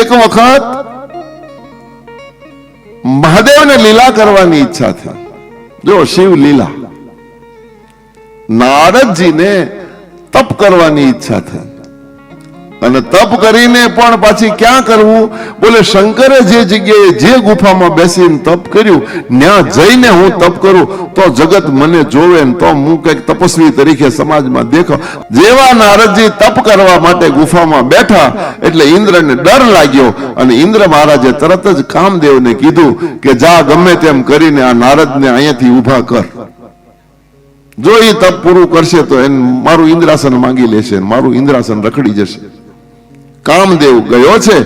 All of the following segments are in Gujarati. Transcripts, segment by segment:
એક વખત મહાદેવને લીલા કરવાની ઈચ્છા થઈ જો શિવ લીલા. નારદજીને તપ કરવાની ઈચ્છા થઈ અને તપ કરીને પણ પાછી ક્યાં કરવું? બોલે, શંકરે જે જગ્યાએ જે ગુફામાં બેસીને તપ કર્યું ત્યાં જઈને હું તપ કરું. તો જગત મને જોવે ને તો હું કંઈક તપસ્વી તરીકે સમાજમાં દેખો. જેવા નારદજી તપ કરવા માટે ગુફામાં બેઠા, એટલે ઇન્દ્રને ડર લાગ્યો. અને ઇન્દ્ર મહારાજે તરત જ કામદેવને કીધું કે, જા, ગમે તેમ કરીને આ નારદને અહીંયાથી ઊભા કર. જો એ તપ પૂરું કરશે તો એને મારું ઇન્દ્રાસન માંગી લેશે મારું ઇન્દ્રાસન રખડી જશે. કામદેવ ગયો છે.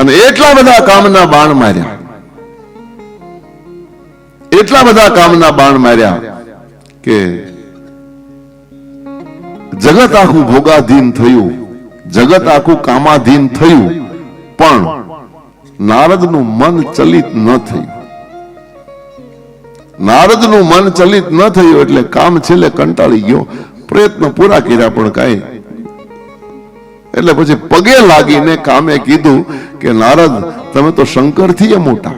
અને એટલા બધા કામના બાણ માર્યા. એટલા બધા કામના બાણ માર્યા કે જગત આખું ભોગાધીન થયું, જગત આખું કામાધીન થયું, પણ નારદનું મન ચલિત ન થયું. નારદનું મન ચલિત ન થયું એટલે કામ છેલ્લે કંટાળી ગયો. પ્રયત્ન પૂરા કર્યા પણ કાંઈ. એટલે પછી પગે લાગીને કામે કીધું કે, નારદ, તમે તો શંકરથી મોટા.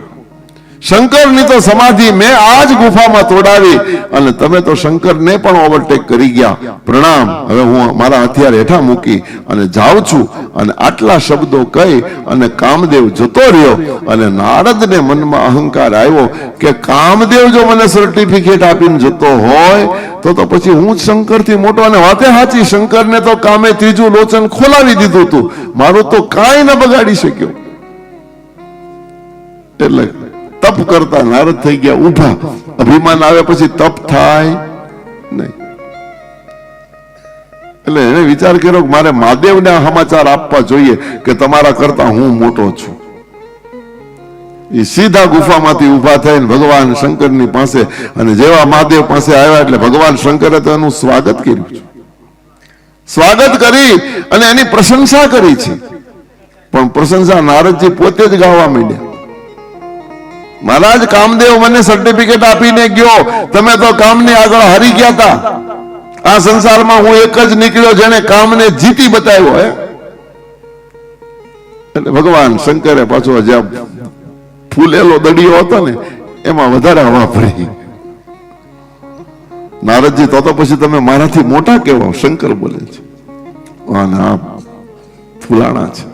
શંકરની તો સમાધિ મેં આ જ ગુફામાં તોડાવી અને તમે તો શંકરને પણ ઓવરટેક કરી ગયા. પ્રણામ. હવે હું મારા હથિયાર હેઠા મૂકી અને જાઉં છું અને આટલા શબ્દો કહી અને કામદેવ જતો રહ્યો અને નારદને મનમાં અહંકાર આવ્યો કે કામદેવ જો મને સર્ટિફિકેટ આપીને જતો હોય, તો તો પછી હું જ શંકરથી મોટો અને વાતે સાચી શંકરને તો કામે ત્રીજું લોચન ખોલાવી દીધું હતું મારું તો કાંઈ ન બગાડી શક્યો. એટલે તપ કરતા નારદ થઈ ગયા. ઊભા. અભિમાન આવે પછી તપ થાય નહીં. એટલે એને વિચાર કર્યો કે મારે મહાદેવને સમાચાર આપવા જોઈએ કે તમારા કરતા હું મોટો છું. એ સીધા ગુફામાંથી ઊભા થઈને ભગવાન શંકરની પાસે અને જેવા મહાદેવ પાસે આવ્યા એટલે ભગવાન શંકરે તો એનું સ્વાગત કર્યું છે. સ્વાગત કરી અને એની પ્રશંસા કરી છે. પણ પ્રશંસા નારદજી પોતે જ ગાવા માંડ્યા. મહારાજ, કામદેવ મને સર્ટિફિકેટ આપીને ગયો. તમે તો કામને આગળ હારી ગયા હતા આ સંસારમાં હું એક જ નીકળ્યો જેને કામને જીતી બતાવ્યો, હે? એટલે ભગવાન શંકરે પાછો જ્યાં ફૂલેલો દડિયો હતો ને, એમાં વધારે હવા ભરી નારદજી, તો તો પછી તમે મારાથી મોટા કેવો? શંકર બોલે છે. ફૂલાણા છે.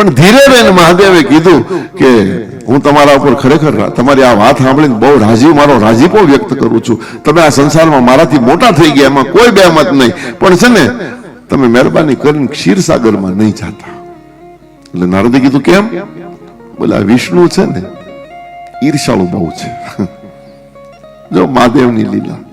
પણ ધીરે રહીને મહાદેવે કીધું કે હું તમારા ઉપર ખરેખર તમારી આ વાત સાંભળીને બહુ રાજી મારો રાજીપો વ્યક્ત કરું છું. તમે આ સંસારમાં મારાથી મોટા થઈ ગયા, એમાં કોઈ બેમત નહીં. પણ છે ને, તમે મહેરબાની કરીને ક્ષીરસાગરમાં નહીં જાતા. એટલે નારદે કીધું, કેમ? બોલે, આ વિષ્ણુ છે ને, ઈર્ષાળુ બહુ છે. જો મહાદેવની લીલા.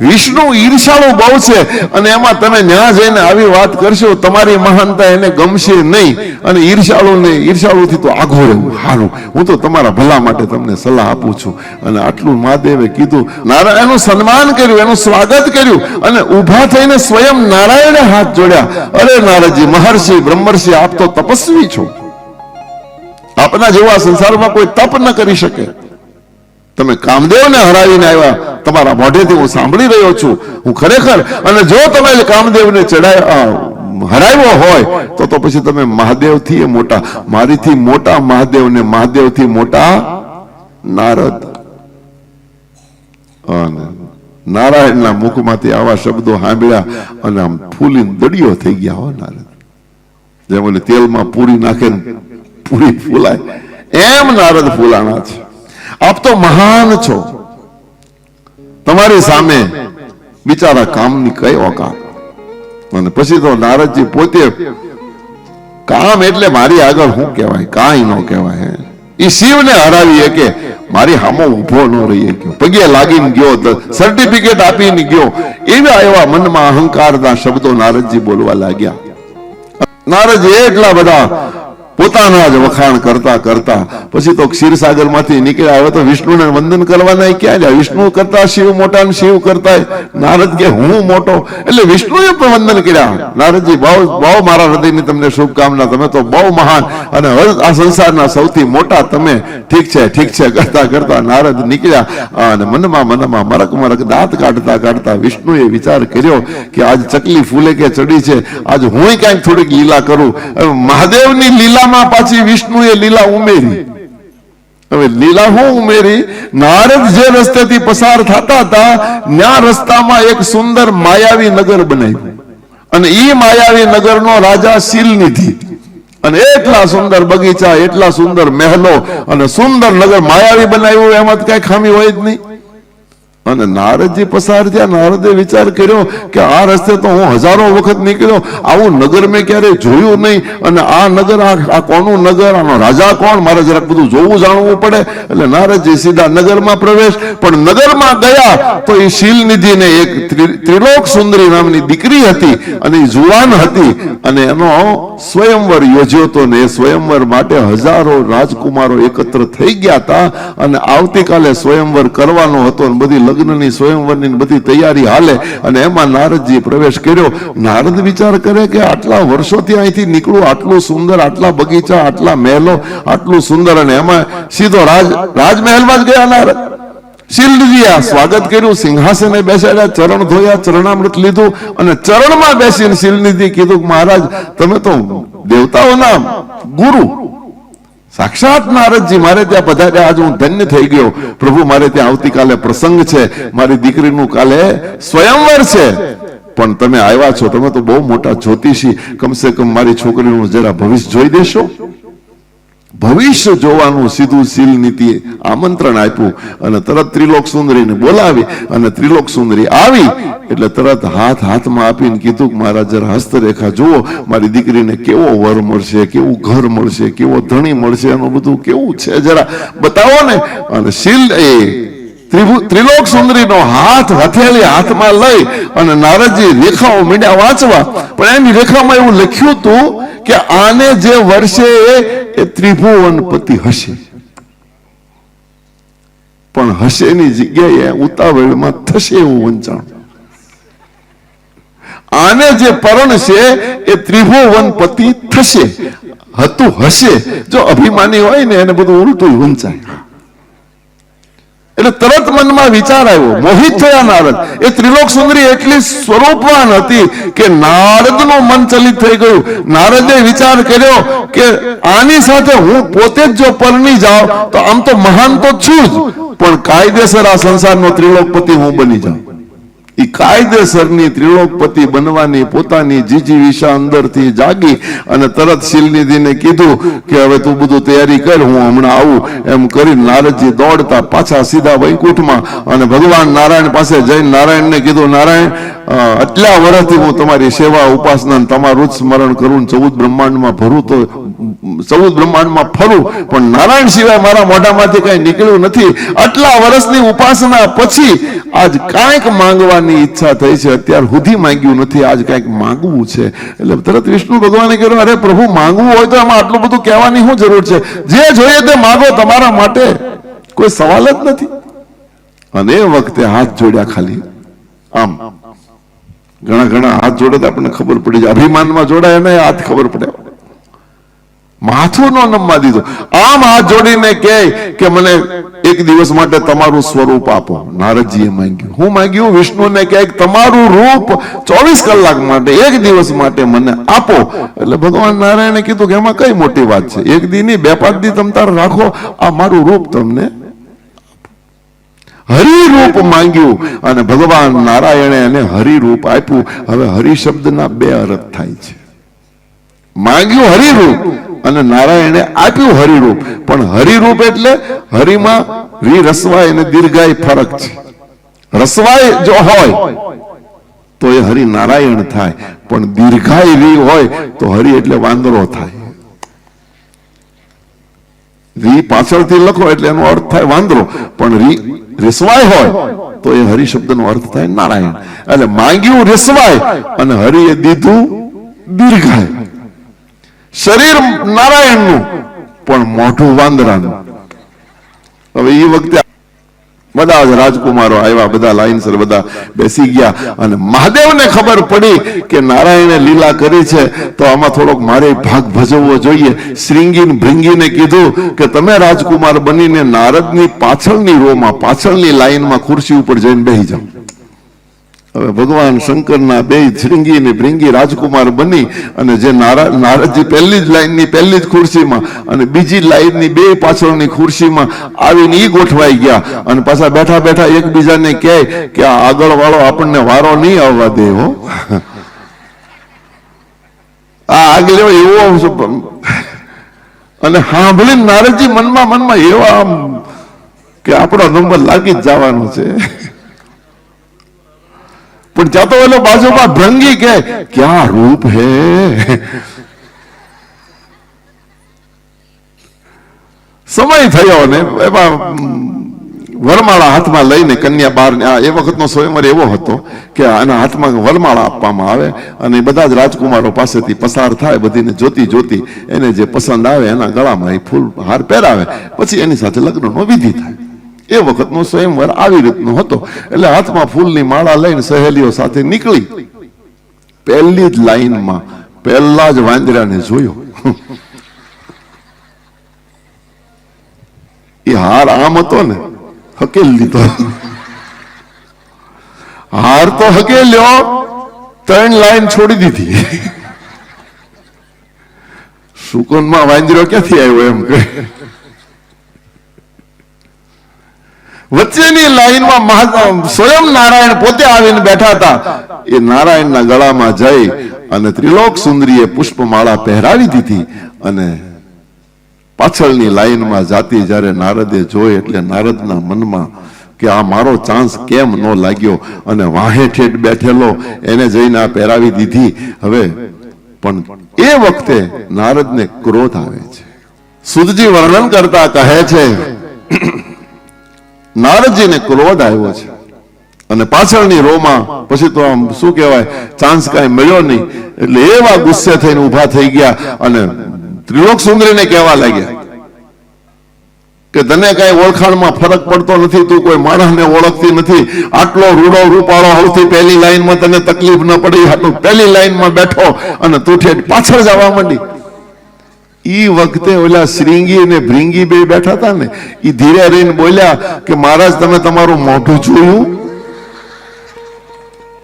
વિષ્ણુ ઈર્ષાળુ બહુ છે. અને એમાં તમે ન્યા જઈને આવી વાત કરશો, તમારી મહાનતા એને ગમશે નહીં. અને ઈર્ષાળુ ને ઈર્ષાળુથી તો આઘો રહેવું સારું હું તો તમારા ભલા માટે તમને સલાહ આપું છું. અને આટલું મહાદેવે કીધું. નારાયણ એનું સન્માન કર્યું, એનું સ્વાગત કર્યું. અને ઊભા થઈને સ્વયં નારાયણે હાથ જોડ્યા. અરે નારદજી, મહર્ષિ, બ્રહ્મર્ષિ, આપ તો તપસ્વી છો. આપના જેવા સંસારમાં કોઈ તપ ન કરી શકે. તમે કામદેવને હરાવીને આવ્યા. તમારા મોઢેથી હું સાંભળી રહ્યો છું. હું ખરેખર, અને જો તમે કામદેવને ચડાય હરાવ્યો હોય, તો તો પછી તમે મહાદેવથી મોટા, મારીથી મોટા મહાદેવને મહાદેવથી મોટા નારદ. નારાયણના મુખમાંથી આવા શબ્દો સાંભળ્યા, અને આમ ફૂલીને દડિયો થઈ ગયા હો નારદ. જેમ એટલે તેલમાં પૂરી નાખે પૂરી ફૂલાય. એમ નારદ ફૂલાણા છે. આપ તો મહાન છો. તમારી સામે બિચારા કામની કઈ ઓકાત? અને પછી તો નારદજી પોતે કામ એટલે મારી આગળ શું કહેવાય, કાંઈ ન કહેવાય એ શિવને હરાવીએ કે મારી હામો ઊભો ન રહી ગયો પગે લાગીને ગયો સર્ટિફિકેટ આપીને ગયો. એવા એવા મનમાં અહંકારના શબ્દો નારદજી બોલવા લાગ્યા. નારદજી, એટલા બધા પોતાના જ વખાણ કરતા કરતા. પછી તો ક્ષીરસાગરમાંથી નીકળ્યા, હવે તો વિષ્ણુને વંદન કરવાના ક્યાં જાય વિષ્ણુ કરતા શિવ મોટા શિવ કરતા નારદ કે હું મોટો? એટલે વિષ્ણુએ પણ વંદન કર્યા. નારદજી, બહુ બહુ મારા હૃદયની તમને શુભકામના. તમે તો બહુ મહાન. અને આ સંસારના સૌથી મોટા તમે. ઠીક છે ઠીક છે. કરતા કરતા નારદ નીકળ્યા. અને મનમાં મનમાં મરક મરક દાંત કાઢતા કાઢતા વિષ્ણુએ વિચાર કર્યો કે આજ ચકલી ફૂલે કે ચડી છે. આજ હું ક્યાંક થોડીક લીલા કરું. મહાદેવની લીલામાં પાછી વિષ્ણુએ લીલા ઉમેરી. હવે લીલા હું ઉમેરી? નારદ જે રસ્તેથી પસાર થતા હતા ત્યાં રસ્તામાં એક સુંદર માયાવી નગર બનાવ્યું. અને ઈ માયાવી નગરનો રાજા શીલનિધિ. અને એટલા સુંદર બગીચા, એટલા સુંદર મહેલો અને સુંદર નગર માયાવી બનાવ્યું, એમાં કઈ ખામી હોય જ નહીં. અને નારદજી પસાર થયા. નારદે વિચાર કર્યો કે આ રસ્તે તો હું હજારો વખત નીકળ્યો. આવું નગર મેં ક્યારેય જોયું નહીં. અને આ નગર, આ કોનું નગર, આનો રાજા કોણ? મારે જરાક બધું જોવું જાણવું પડે. એટલે નારદજી સીધા નગરમાં પ્રવેશ. પણ નગરમાં ગયા તો એ શીલનિધિને એક ત્રિ- ત્રિલોક સુંદરી નામની દીકરી હતી અને એ જુવાન હતી. અને એનો સ્વયંવર યોજ્યો હતો ને એ સ્વયંવર માટે હજારો રાજકુમારો એકત્ર થઈ ગયા હતા. અને આવતીકાલે સ્વયંવર કરવાનો હતો અને બધી લગ્નની સ્વયંવરની બધી તૈયારી હાલે અને એમાં નારદજી પ્રવેશ કર્યો. નારદ વિચાર કરે કે આટલા વર્ષોથી અહીંથી નીકળું, આટલું સુંદર, આટલા બગીચા, આટલા મહેલો, આટલું સુંદર અને એમાં સીધો રાજ, રાજમહેલમાં જ ગયા નારદ. શિલ્ડજીયા સ્વાગત કર્યું, સિંહાસને બેસાડ્યા, ચરણ ધોયા, ચરણામૃત લીધું અને ચરણમાં બેસીને શિલનિધિ કીધું મહારાજ, તમે તો દેવતાઓના ગુરુ. સાક્ષાત નારદજી મારે ત્યાં પધાર્યા આજે હું ધન્ય થઈ ગયો. પ્રભુ, મારે ત્યાં આવતીકાલે પ્રસંગ છે. મારી દીકરીનું કાલે સ્વયંવર છે. પણ તમે આવ્યા છો, તમે તો બહુ મોટા જ્યોતિષી. કમસે કમ મારી છોકરીનું જરા ભવિષ્ય જોઈ દેશો. ભવિષ્ય જોવાનું સીધું શીલ નીતિ આમંત્રણ આપ્યું અને તરત ત્રિલોક સુંદરીને બોલાવી અને ત્રિલોક સુંદરી આવી એટલે તરત હાથ હાથમાં આપીને કીધું કે મારા જરા હસ્તરેખા જુઓ, મારી દીકરીને કેવો વર મળશે, કેવું ઘર મળશે, કેવો ધણી મળશે એનું બધું કેવું છે જરા બતાવો ને. અને શીલ એ ત્રિલોક સુંદરી નો હાથ હથેળી હાથમાં લઈ અને નારદજી રેખાઓ મીંડ્યા વાંચવા. પણ એની રેખામાં એવું લખ્યું હતું કે આને જે વર્ષે એ ત્રિભુવનપતિ હશે. પણ હશેની જગ્યાએ ઉતાવળમાં થશે એવું વંચાણ. આને જે પરણ છે, એ ત્રિભુવનપતિ થશે. હતું હશે. જો અભિમાની હોય ને, એને બધું ઉલટું વંચાય. એટલે તરત મનમાં વિચાર આવ્યો, મોહિત થયા નારદ. એ ત્રિલોક સુંદરી એટલી સ્વરૂપવાન હતી કે નારદનું મન ચલિત થઈ ગયું. નારદે વિચાર કર્યો કે આની સાથે હું પોતે જ જો પરણી જાઉં, તો આમ તો મહાન તો છું જ. પણ કાયદેસર આ સંસારનો ત્રિલોકપતિ હું બની જાઉં. ઈ કાયદેસરની ત્રિલોકપતિ બનવાની પોતાની જીજીવિષા અંદરથી જાગી અને તરત શિલનિધિને કીધું કે હવે તું બધું તૈયારી કર, હું હમણાં આવું. એમ કરી નારદજી દોડતા પાછા સીધા વૈકુંઠમાં અને ભગવાન નારાયણ પાસે જઈને નારાયણને કીધું, નારાયણ આટલા વર્ષથી હું તમારી સેવા ઉપાસના તમારું સ્મરણ કરું ચૌદ બ્રહ્માંડમાં ભરું તો, ચૌદ બ્રહ્માંડમાં ફરું. પણ નારાયણ સિવાય મારા મોઢામાંથી કઈ નીકળ્યું નથી. આટલા વર્ષની ઉપાસના પછી આજ કાંઈક માંગવાની ઈચ્છા થઈ છે, અત્યાર સુધી માંગ્યું નથી, આજ કંઈક માંગવું છે. એટલે તરત વિષ્ણુ ભગવાને કહ્યું અરે પ્રભુ, માંગવું હોય તો એમાં આટલું બધું કહેવાની શું જરૂર છે? જે જોઈએ તે માગો, તમારા માટે કોઈ સવાલ જ નથી. અને એ વખતે હાથ જોડ્યા ખાલી. આમ, ઘણા ઘણા હાથ જોડે તો આપણને ખબર પડી જાય. અભિમાનમાં જોડાય ને હાથ ખબર પડે. માથું નો નમવા દીધો. આમ હાથ જોડીને કે, મને એક દિવસ માટે તમારું સ્વરૂપ આપો. નારદજીએ માંગ્યું. હું માંગ્યું, વિષ્ણુને કહે કે તમારું રૂપ ચોવીસ કલાક માટે, એક દિવસ માટે મને આપો. એટલે ભગવાન નારાયણે કીધું કે એમાં કઈ મોટી વાત છે? એક દી બે પાંચ દી તમ તાર રાખો, આ મારું રૂપ તમને હરિરૂપ માંગ્યું. અને ભગવાન નારાયણે એને હરિરૂપ આપ્યું. હવે હરિ શબ્દના બે અર્થ થાય છે. માંગ્યું હરિરૂપ. અને નારાયણે આપ્યું હરિરૂપ. પણ હરિરૂપ એટલે હરિમાં રી રસવાય અને દીર્ઘાય ફરક છે. રસવાય જો હોય, તો એ હરિ નારાયણ થાય. પણ દીર્ઘાય રી હોય, તો હરિ એટલે વાંદરો થાય. રી પાછળથી લખો એટલે એનો અર્થ થાય વાંદરો. પણ રી રેસવાય હોય, તો એ હરિ શબ્દનો અર્થ થાય નારાયણ. એટલે માંગ્યું રેસવાય, અને હરિએ દીધું દીર્ઘાય. શરીર નારાયણનું, પણ મોઢું વાંદરાનું. હવે એ વખતે બધા જ રાજકુમારો આવ્યા, બધા લાઈનસર બધા બેસી ગયા અને મહાદેવને ખબર પડી કે નારાયણે લીલા કરી છે. તો આમાં થોડોક મારે ભાગ ભજવવો જોઈએ. શ્રીંગીન ભૃંગીને કીધું કે તમે રાજકુમાર બનીને નારદની પાછળની રોમાં, પાછળની લાઈનમાં ખુરશી ઉપર જઈને બેસી જાઓ. હવે ભગવાન શંકરના બે શ્રીંગી ને રાજકુમાર બની અને જે નારા, નારદજી પહેલી જ લાઈનની પહેલી જ ખુરશીમાં અને બીજી લાઈનની બે પાછળની ખુરશીમાં આવીને એ ગોઠવાઈ ગયા અને પાછા બેઠા બેઠા એકબીજાને કહે કે આ આગળ વાળો આપણને વારો નહીં આવવા દે હો. આ આગળ એવો અને સાંભળીને નારદજી મનમાં મનમાં એવા આમ કે આપણો નંબર લાગી જ જવાનો છે. પણ ત્યાં તો ઓલો બાજુમાં ભ્રંગી કે, ક્યાં રૂપ હે? સમય થયો ને એમાં વરમાળા હાથમાં લઈને કન્યા બાર એ વખતનો સ્વયંવર એવો હતો કે આના હાથમાં વરમાળા આપવામાં આવે અને બધા જ રાજકુમારો પાસેથી પસાર થાય, બધીને જોતી જોતી એને જે પસંદ આવે એના ગળામાં એ ફૂલ હાર પહેરાવે. પછી એની સાથે લગ્નનો વિધિ થાય. એ વખતનો સ્વયંવર આવી રીતનો હતો. એટલે હાથમાં ફૂલની માળા લઈને સહેલીઓ સાથે નીકળી. પહેલી જ લાઈનમાં પહેલા જ વાંદરાને જોયો. એ હાર આમ હતો ને, હકેલ લીધો. હાર તો હકેલ્યો, ત્રણ લાઈન છોડી દીધી. સુકુનમાં વાંદરો ક્યાંથી આવ્યો એમ કે વચ્ચેની લાઈનમાં સ્વયં નારાયણ પોતે આવીને બેઠા હતા. એ નારાયણના ગળામાં જઈ અને ત્રિલોક સુંદરીએ પુષ્પમાળા પહેરાવી દીધી અને પાછળની લાઈનમાં જાતી જ્યારે નારદે જોઈ એટલે નારદના મનમાં કે આ મારો ચાન્સ કેમ ન લાગ્યો અને વાહે ઠેઠ બેઠેલો એને જઈને આ પહેરાવી દીધી. હવે પણ એ વખતે નારદને ક્રોધ આવે છે. સુદજી વર્ણન કરતા કહે છે નારદજીને ક્રોધ આવ્યો છે. અને પાછળની રોમાં, પછી તો આમ શું કહેવાય, ચાન્સ કાંઈ મળ્યો નહીં. એટલે એવા ગુસ્સે થઈને ઊભા થઈ ગયા અને ત્રિલોક સુંદરીને કહેવા લાગ્યા કે તને કઈ ઓળખાણમાં ફરક પડતો નથી, તું કોઈ માણસને ઓળખતી નથી. આટલો રૂડો રૂપાળો સૌથી પહેલી લાઈનમાં તને તકલીફ ન પડી. આટલું પહેલી લાઈનમાં બેઠો અને તું ઠેઠ પાછળ જવા માંડી. ઈ વખતે ઓલા શ્રીંગી અને ભૃંગી બે બેઠા હતા ને એ ધીરે રહીને બોલ્યા કે, મહારાજ, તમે તમારું મોઢું જોયું?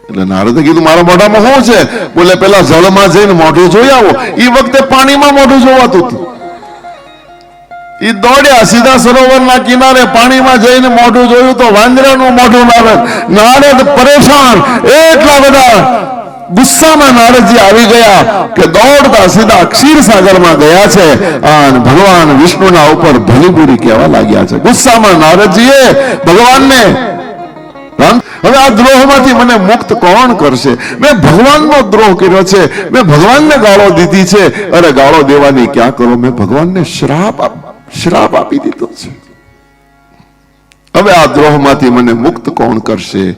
એટલે નારદે કીધું, મારા મોઢામાં શું છે? બોલે, પેલા જળમાં જઈને મોઢું જોઈ આવો. ઈ વખતે પાણીમાં મોઢું જોવાતું હતું. એ દોડ્યા, સીધા સરોવરના કિનારે પાણીમાં જઈને મોઢું જોયું તો વાંદરાનું મોઢું નારદ નારદ પરેશાન, એટલા બધા ગુસ્સામાં નારદજી આવી ગયા કે દોડતા સીધા ક્ષીરસાગરમાં ગયા છે અને ભગવાન વિષ્ણુના ઉપર ભલીબુરી કહેવા લાગ્યા છે. ગુસ્સામાં નારદજીએ ભગવાનને હવે આ દ્રોહમાંથી મને મુક્ત કોણ કરશે? મેં ભગવાનનો દ્રોહ કર્યો છે. મેં ભગવાનને ગાળો દીધી છે. અરે ગાળો દેવાની ક્યાં કરો? મેં ભગવાનને શ્રાપ શ્રાપ આપી દીધો છે. હવે આ દ્રોહમાંથી મને મુક્ત કોણ કરશે?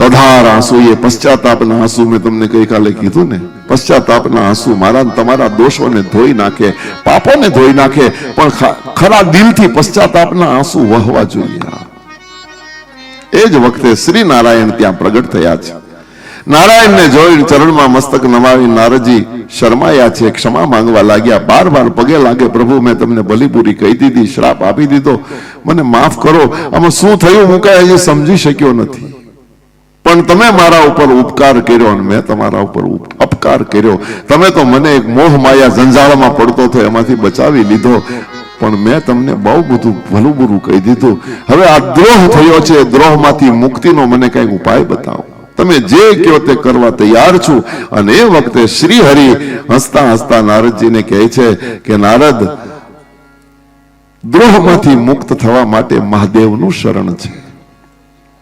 ચોધાર આંસુ એ પશ્ચાતાપના આંસુ મેં તમને ગઈકાલે કીધું ને? પશ્ચાતાપના આંસુ મારા તમારા દોષોને ધોઈ નાખે, પાપોને ધોઈ નાખે, પણ ખરા દિલથી પશ્ચાતાપના આંસુ વહવા જોઈએ. એ જ વખતે શ્રી નારાયણ ત્યાં પ્રગટ થયા છે. નારાયણને જોઈ ચરણમાં મસ્તક નમાવી નારજી શરમાયા છે, ક્ષમા માંગવા લાગ્યા. બાર બાર પગે લાગે, પ્રભુ, મેં તમને બલીપુરી કહી દીધી, શ્રાપ આપી દીધો. મને માફ કરો. આમાં શું થયું હું કઈ હજી સમજી શક્યો નથી. પણ તમે મારા ઉપર ઉપકાર કર્યો અને મેં તમારા ઉપર અપકાર કર્યો. તમે તો મને એક મોહ માયા ઝંઝાળમાં પડતો હતો, એમાંથી બચાવી લીધો. પણ મેં તમને બહુ બધું ભલું બુરું કહી દીધું. હવે આ દ્રોહ થયો છે દ્રોહમાંથી મુક્તિનો મને કંઈક ઉપાય બતાવો. તમે જે કહો તે કરવા તૈયાર છું. અને એ વખતે શ્રી હરિ હસતા હસતા નારદજીને કહે છે કે, નારદ, દ્રોહમાંથી મુક્ત થવા માટે મહાદેવનું શરણ છે.